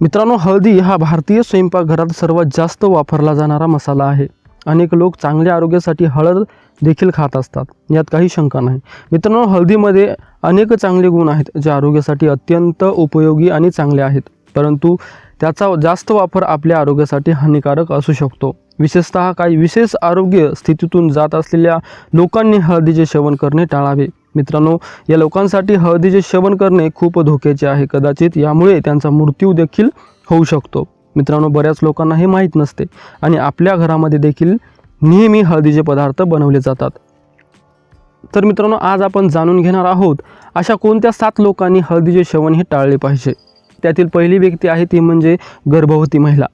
मित्रांनो हळदी हा भारतीय स्वयंपाकघरात सर्वात जास्त वापरला जाणारा मसाला आहे. अनेक लोक चांगल्या आरोग्यासाठी हळद देखील खात असतात. यात काही शंका नाही. मित्रांनो हळदीमध्ये अनेक चांगले गुण आहेत जे आरोग्यासाठी अत्यंत उपयोगी आणि चांगले आहेत. परंतु त्याचा जास्त वापर आपल्या आरोग्यासाठी हानिकारक असू शकतो. विशेषतः काही विशेष आरोग्य स्थितीतून जात असलेल्या लोकांनी हळदीचे सेवन करणे टाळावे. मित्रांनो या लोकांसाठी हळदीचे सेवन करणे खूप धोक्याचे आहे कदाचित यामुळे त्यांचा मृत्यू देखील होऊ शकतो. मित्रांनो बऱ्याच लोकांना हे माहीत नसते आणि आपल्या घरामध्ये देखील नेहमी हळदीचे पदार्थ बनवले जातात. तर मित्रांनो आज आपण जाणून घेणार आहोत अशा कोणत्या सात लोकांनी हळदीचे सेवन हे टाळले पाहिजे? त्यातील पहिली व्यक्ती आहे ती म्हणजे गर्भवती महिला.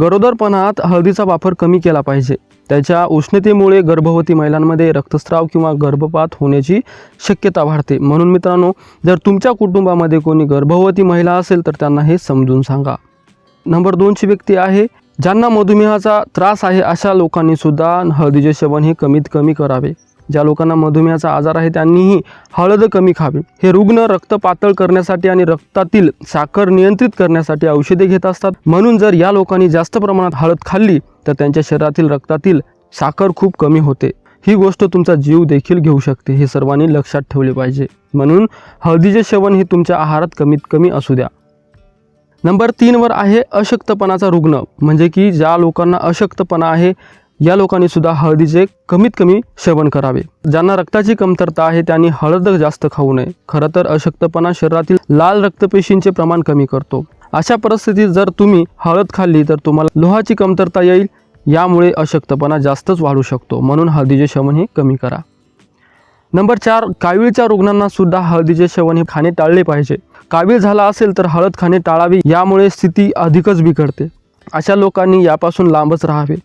गरोदरपणात हळदीचा वापर कमी केला पाहिजे. त्याच्या उष्णतेमुळे गर्भवती महिलांमध्ये रक्तस्राव किंवा गर्भपात होण्याची शक्यता वाढते. म्हणून मित्रांनो जर तुमच्या कुटुंबामध्ये कोणी गर्भवती महिला असेल तर त्यांना हे समजून सांगा. नंबर दोनची व्यक्ती आहे ज्यांना मधुमेहाचा त्रास आहे अशा लोकांनी सुद्धा हळदीचे सेवन हे कमीत कमी करावे. ज्या लोकांना मधुमेहाचा आजार आहे त्यांनीही हळद कमी खावी. हे रुग्ण रक्त पातळ करण्यासाठी आणि रक्तातील साखर नियंत्रित करण्यासाठी औषधे घेत असतात. म्हणून जर या लोकांनी जास्त प्रमाणात हळद खाल्ली तर त्यांच्या शरीरातील रक्तातील साखर खूप कमी होते. ही गोष्ट तुमचा जीव देखील घेऊ शकते हे सर्वांनी लक्षात ठेवले पाहिजे. म्हणून हळदीचे सेवन हे तुमच्या आहारात कमीत कमी असू द्या. नंबर तीनवर आहे अशक्तपणाचा रुग्ण. म्हणजे की ज्या लोकांना अशक्तपणा आहे या लोकांनी सुद्धा हळदीचे कमीत कमी सेवन करावे. ज्यांना रक्ताची कमतरता आहे त्यांनी हळद जास्त खाऊ नये. खरं तर अशक्तपणा शरीरातील लाल रक्तपेशींचे प्रमाण कमी करतो. अशा परिस्थितीत जर तुम्ही हळद खाल्ली तर तुम्हाला लोहाची कमतरता येईल. यामुळे अशक्तपणा जास्तच वाढू शकतो. म्हणून हळदीचे सेवन हे कमी करा. नंबर चार कावीळच्या रुग्णांना सुद्धा हळदीचे सेवन हे खाणे टाळले पाहिजे. कावीळ झाला असेल तर हळद खाणे टाळावी. यामुळे स्थिती अधिकच बिघडते. अशा लोकांनी यापासून लांबच राहावे.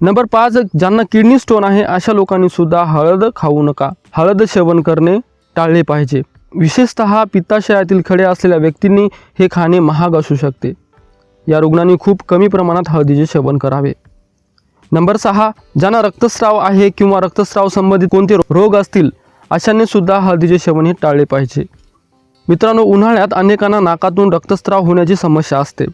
नंबर पाच ज्यांना किडनी स्टोन आहे अशा लोकांनी सुद्धा हळद खाऊ नका. हळद सेवन करणे टाळले पाहिजे. विशेषतः पित्ताशयातील खडे असलेल्या व्यक्तींनी हे खाणे महाग असू शकते. या रुग्णांनी खूप कमी प्रमाणात हळदीचे सेवन करावे. नंबर सहा ज्यांना रक्तस्राव आहे किंवा रक्तस्राव संबंधित कोणते रोग असतील अशांनी सुद्धा हळदीचे सेवन हे टाळले पाहिजे. मित्रांनो उन्हाळ्यात अनेकांना नाकातून रक्तस्राव होण्याची समस्या असते.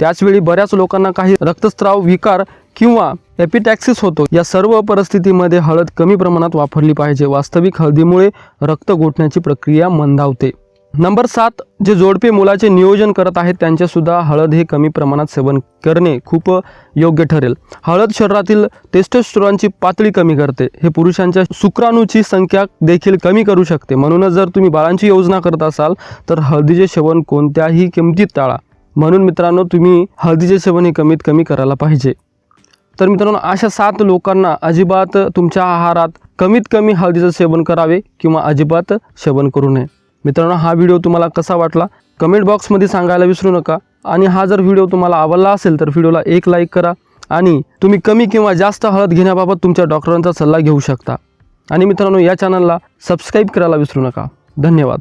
त्याचवेळी बऱ्याच लोकांना काही रक्तस्राव विकार किंवा एपिटॅक्सिस होतो. या सर्व परिस्थितीमध्ये हळद कमी प्रमाणात वापरली पाहिजे. वास्तविक हळदीमुळे रक्त गोठण्याची प्रक्रिया मंदावते. नंबर सात जे जोडपे मुलाचे नियोजन करत आहेत त्यांचेसुद्धा हळद हे कमी प्रमाणात सेवन करणे खूप योग्य ठरेल. हळद शरीरातील टेस्टोस्टेरॉनची पातळी कमी करते. हे पुरुषांच्या शुक्राणूची संख्या देखील कमी करू शकते. म्हणूनच जर तुम्ही बाळांची योजना करत असाल तर हळदीचे सेवन कोणत्याही किमतीत टाळा. म्हणून मित्रांनो तुम्ही हळदीचे सेवन हे कमीत कमी करायला पाहिजे. तर मित्रांनो अशा सात लोकांना अजिबात तुमच्या आहारात कमीत कमी हळदीचं सेवन करावे किंवा अजिबात सेवन करू नये. मित्रांनो हा व्हिडिओ तुम्हाला कसा वाटला? कमेंट बॉक्समध्ये सांगायला विसरू नका. आणि हा जर व्हिडिओ तुम्हाला आवडला असेल तर व्हिडिओला एक लाईक करा आणि तुम्ही कमी किंवा जास्त हळद घेण्याबाबत तुमच्या डॉक्टरांचा सल्ला घेऊ शकता. आणि मित्रांनो या चॅनलला सबस्क्राईब करायला विसरू नका. धन्यवाद.